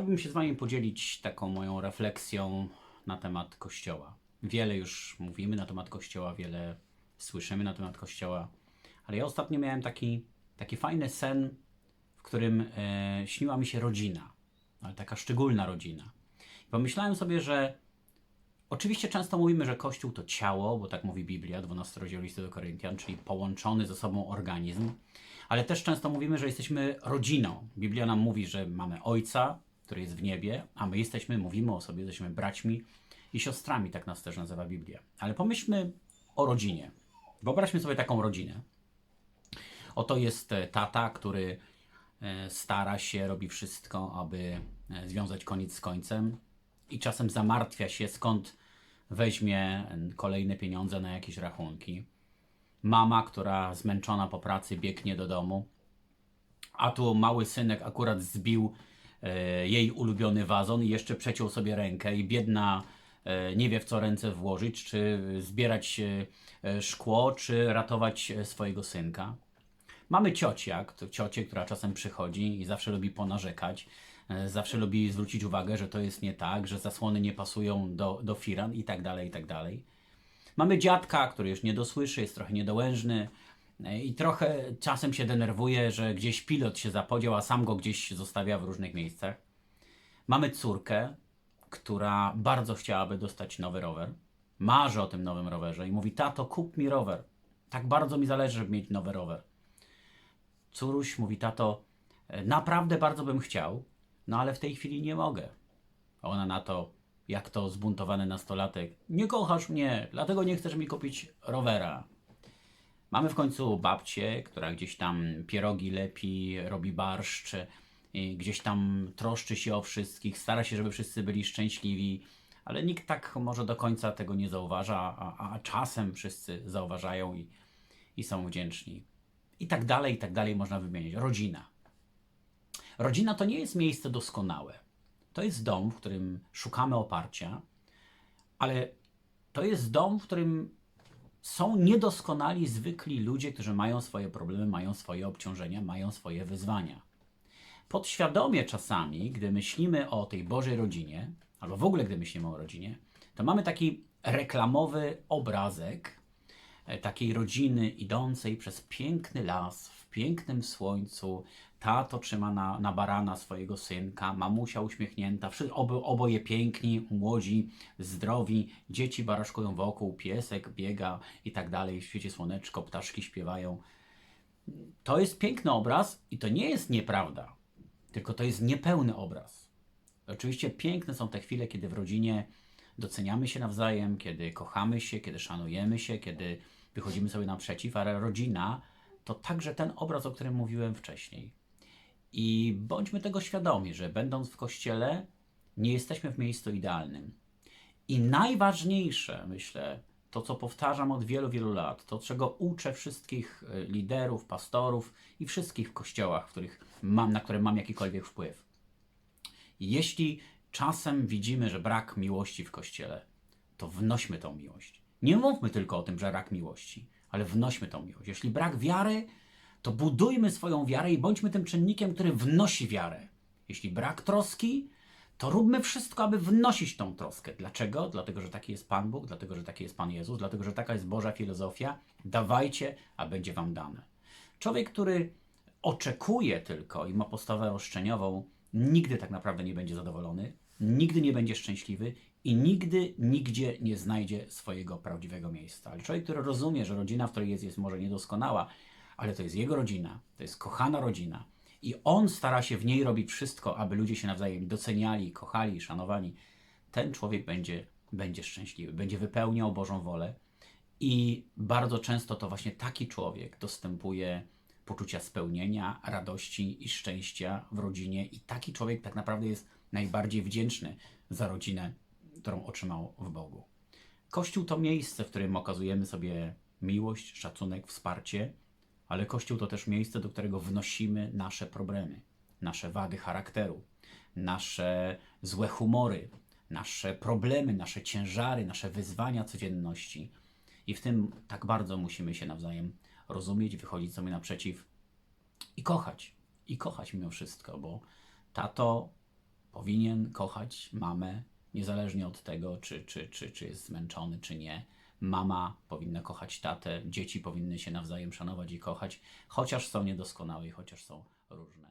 Chciałbym się z Wami podzielić taką moją refleksją na temat Kościoła. Wiele już mówimy na temat Kościoła, wiele słyszymy na temat Kościoła, ale ja ostatnio miałem taki, taki fajny sen, w którym e, śniła mi się rodzina, ale taka szczególna rodzina. I pomyślałem sobie, że Oczywiście często mówimy, że Kościół to ciało, bo tak mówi Biblia, 12 rozdział listu do Koryntian, czyli połączony ze sobą organizm, ale też często mówimy, że jesteśmy rodziną. Biblia nam mówi, że mamy Ojca, który jest w niebie, a my jesteśmy, mówimy o sobie, jesteśmy braćmi i siostrami, tak nas też nazywa Biblia. Ale pomyślmy o rodzinie. Wyobraźmy sobie taką rodzinę. Oto jest e, tata, który e, stara się, robi wszystko, aby e, związać koniec z końcem i czasem zamartwia się, skąd weźmie kolejne pieniądze na jakieś rachunki. Mama, która zmęczona po pracy biegnie do domu, a tu mały synek akurat zbił jej ulubiony wazon i jeszcze przeciął sobie rękę i biedna e, nie wie w co ręce włożyć, czy zbierać e, e, szkło, czy ratować e, swojego synka. Mamy ciocię, kt- ciocię, która czasem przychodzi i zawsze lubi ponarzekać, e, zawsze lubi zwrócić uwagę, że to jest nie tak, że zasłony nie pasują do, do firan i tak dalej, i tak dalej. Mamy dziadka, który już nie dosłyszy, jest trochę niedołężny e, i trochę czasem się denerwuje, że gdzieś pilot się zapodział, a sam go gdzieś zostawia w różnych miejscach. Mamy córkę, która bardzo chciałaby dostać nowy rower. Marzy o tym nowym rowerze i mówi: Tato, kup mi rower. Tak bardzo mi zależy, żeby mieć nowy rower. Córuś mówi: Tato, naprawdę bardzo bym chciał, no ale w tej chwili nie mogę. A ona na to, jak to zbuntowany nastolatek: Nie kochasz mnie, dlatego nie chcesz mi kupić rowera. Mamy w końcu babcię, która gdzieś tam pierogi lepi, robi barszcz, i gdzieś tam troszczy się o wszystkich, stara się, żeby wszyscy byli szczęśliwi, ale nikt tak może do końca tego nie zauważa, a, a czasem wszyscy zauważają i, i są wdzięczni. I tak dalej, i tak dalej można wymieniać. Rodzina. Rodzina to nie jest miejsce doskonałe. To jest dom, w którym szukamy oparcia, ale to jest dom, w którym są niedoskonali, zwykli ludzie, którzy mają swoje problemy, mają swoje obciążenia, mają swoje wyzwania. Podświadomie czasami, gdy myślimy o tej Bożej rodzinie, albo w ogóle gdy myślimy o rodzinie, to mamy taki reklamowy obrazek e, takiej rodziny idącej przez piękny las, pięknym słońcu. Tato trzyma na, na barana swojego synka, mamusia uśmiechnięta, wszyscy, obo, oboje piękni, młodzi, zdrowi, dzieci baraszkują wokół, piesek biega i tak dalej, świeci słoneczko, ptaszki śpiewają. To jest piękny obraz i to nie jest nieprawda, tylko to jest niepełny obraz. Oczywiście piękne są te chwile, kiedy w rodzinie doceniamy się nawzajem, kiedy kochamy się, kiedy szanujemy się, kiedy wychodzimy sobie naprzeciw, ale rodzina to także ten obraz, o którym mówiłem wcześniej. I bądźmy tego świadomi, że będąc w kościele, nie jesteśmy w miejscu idealnym. I najważniejsze, myślę, to co powtarzam od wielu, wielu lat, to czego uczę wszystkich e, liderów, pastorów i wszystkich w kościołach, których mam, na które mam jakikolwiek wpływ. Jeśli czasem widzimy, że brak miłości w kościele, to wnośmy tą miłość. Nie mówmy tylko o tym, że brak miłości, ale wnośmy tą miłość. Jeśli brak wiary, to budujmy swoją wiarę i bądźmy tym czynnikiem, który wnosi wiarę. Jeśli brak troski, to róbmy wszystko, aby wnosić tą troskę. Dlaczego? Dlatego, że taki jest Pan Bóg, dlatego, że taki jest Pan Jezus, dlatego, że taka jest Boża filozofia. Dawajcie, a będzie Wam dane. Człowiek, który oczekuje tylko i ma postawę roszczeniową, nigdy tak naprawdę nie będzie zadowolony, nigdy nie będzie szczęśliwy i nigdy, nigdzie nie znajdzie swojego prawdziwego miejsca. Ale człowiek, który rozumie, że rodzina, w której jest, jest może niedoskonała, ale to jest jego rodzina, to jest kochana rodzina i on stara się w niej robić wszystko, aby ludzie się nawzajem doceniali, kochali, szanowani, ten człowiek będzie, będzie szczęśliwy, będzie wypełniał Bożą wolę. I bardzo często to właśnie taki człowiek dostępuje poczucia spełnienia, radości i szczęścia w rodzinie, i taki człowiek tak naprawdę jest najbardziej wdzięczny za rodzinę, którą otrzymał w Bogu. Kościół to miejsce, w którym okazujemy sobie miłość, szacunek, wsparcie, ale Kościół to też miejsce, do którego wnosimy nasze problemy, nasze wady charakteru, nasze złe humory, nasze problemy, nasze ciężary, nasze wyzwania codzienności. I w tym tak bardzo musimy się nawzajem rozumieć, wychodzić sobie naprzeciw i kochać. I kochać mimo wszystko, bo tato powinien kochać mamę, niezależnie od tego, czy, czy, czy, czy jest zmęczony, czy nie. Mama powinna kochać tatę, dzieci powinny się nawzajem szanować i kochać, chociaż są niedoskonałe i chociaż są różne.